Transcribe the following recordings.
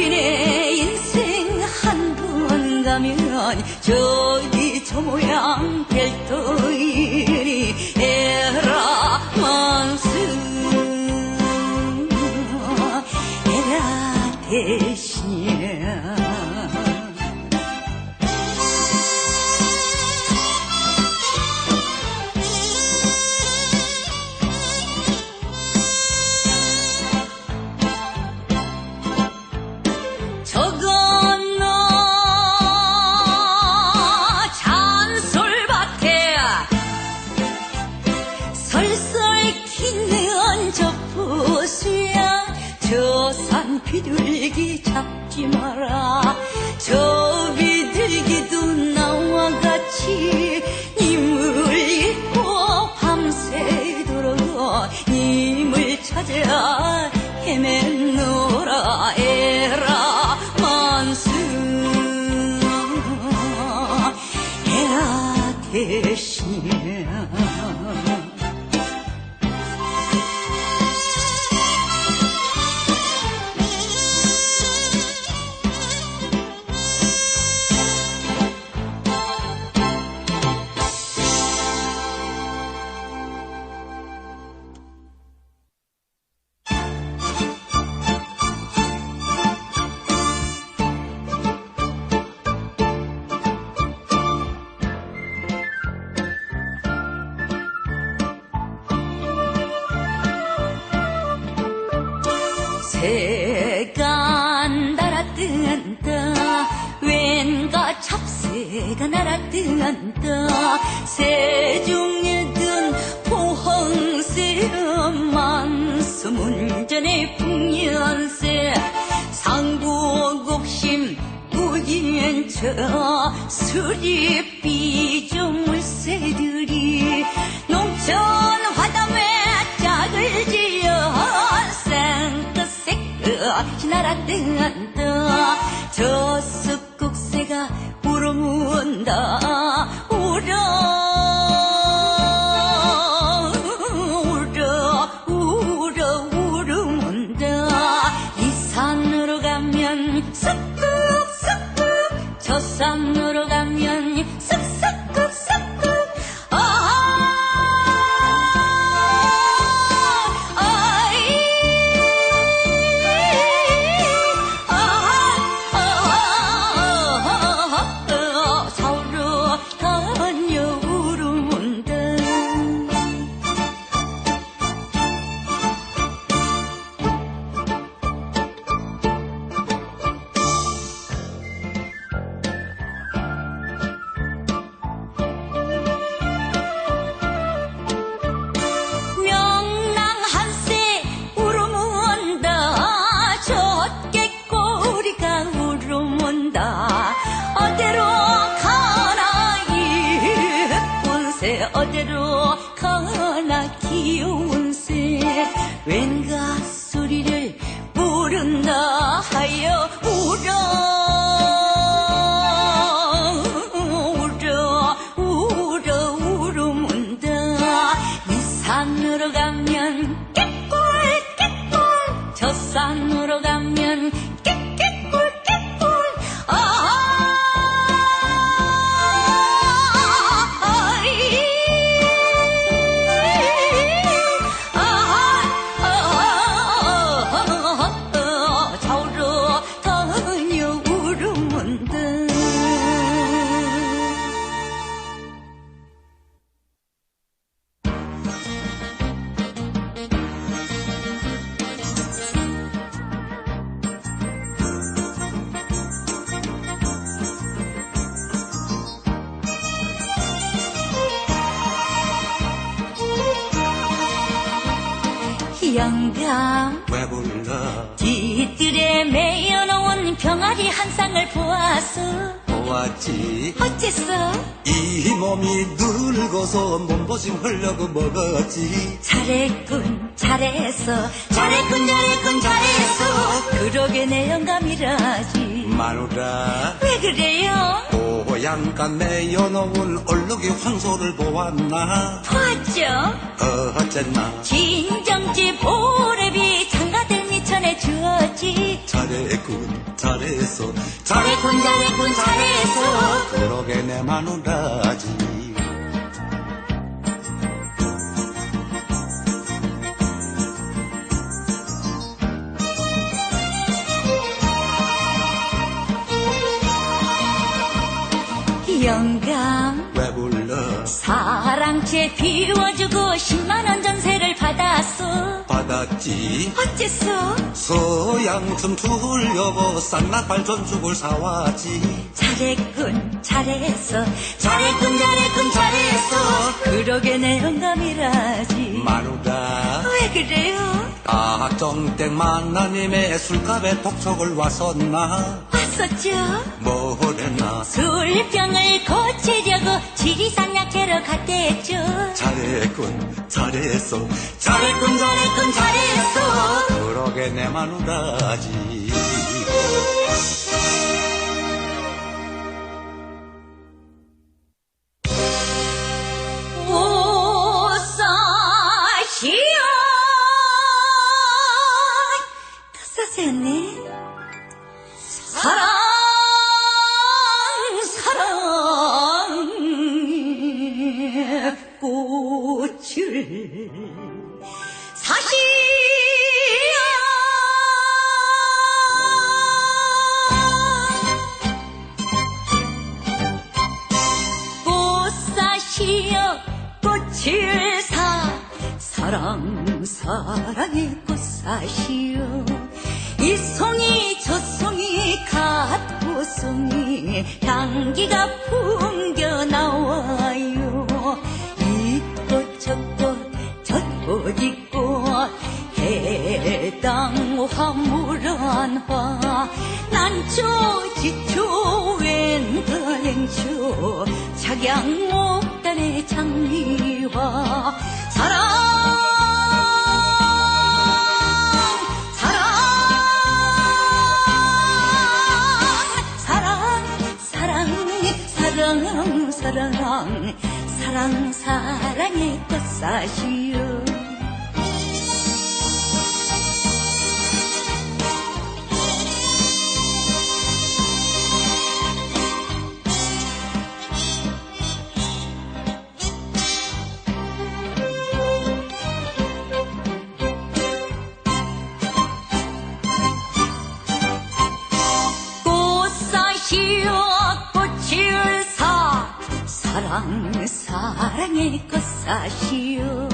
우리네 인생 한 번 가면 저기 저 모양 별도 minute. 새가 날아뜬다. 왠가 잡새가 날아뜬다. 새중에든 포항새 만수 문전의 풍년새. 상구곡심 우인처 수리 삐조물새들이 농촌 화담 생긋생긋이 날아뜬다 저 습국새가 울어문다 왠가 소리를 부른다 하여 울어. 울어 울어 울어문다. 이 산으로 가면 깨꿀 깨꿀 저 산으로 가면 깨깨꿀 영감 왜 불러 뒤뜰에 매여놓은 병아리 한 쌍을 보았어. 보았지. 어째서? 이 몸이 늙어서 몸보심 하려고 먹었지. 잘했군 잘했어. 잘했군 잘했군 잘했어. 그러게 내 영감이라지. 마누라. 왜 그래요 고향간 내여놓은 얼룩이 황소를 보았나? 보았죠. 어쨌나? 진정지 보래비 장가들 미천에 주었지. 잘했군 잘했어. 잘했군 잘했군 잘했어. 그러게 내 마누라지 비워주고 10만원 전세를 받았어 받았지. 어째서? 서양춘 둘여보 쌍낙발 전축을 사왔지. 잘했군 잘했어. 잘했군 잘했군 잘했어. 그러게 내 영감이라지. 마누라 왜 그래요? 각정땡 만나님의 술값에 독촉을 왔었나? 왔었죠. 뭐랬나? 술병을 고치려고 지리산 약해러 갔댔죠. 잘했군 잘했어. 잘했군 잘했군 잘했어. 그러게 내 마누라지 꽃을 사 사랑 사랑의 꽃사시여 이 송이 저 송이 같고 송이 향기가 풍겨 나와요. 이 꽃 저꽃 저꽃 이꽃 해당 화물한 화. 난초 지초 웬가랭초 착양목 삶의 장미와 사랑 사랑 사랑 사랑 사랑의 꽃사시여 사랑 사랑의 꽃사시오.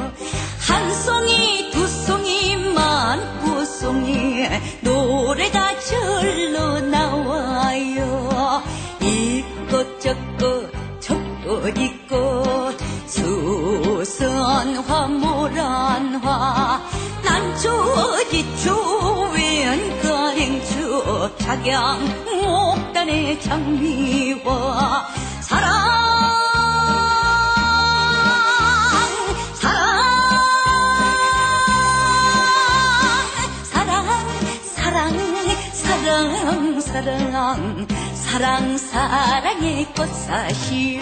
한 송이 두 송이만 구송이 노래가 절로 나와요. 이 꽃 저꽃 저꽃 이꽃 수선 화 모란화 난초 지초 웬가랭초 착양 목단의 장미화 사랑 사랑 사랑 사랑 사랑의 꽃사시여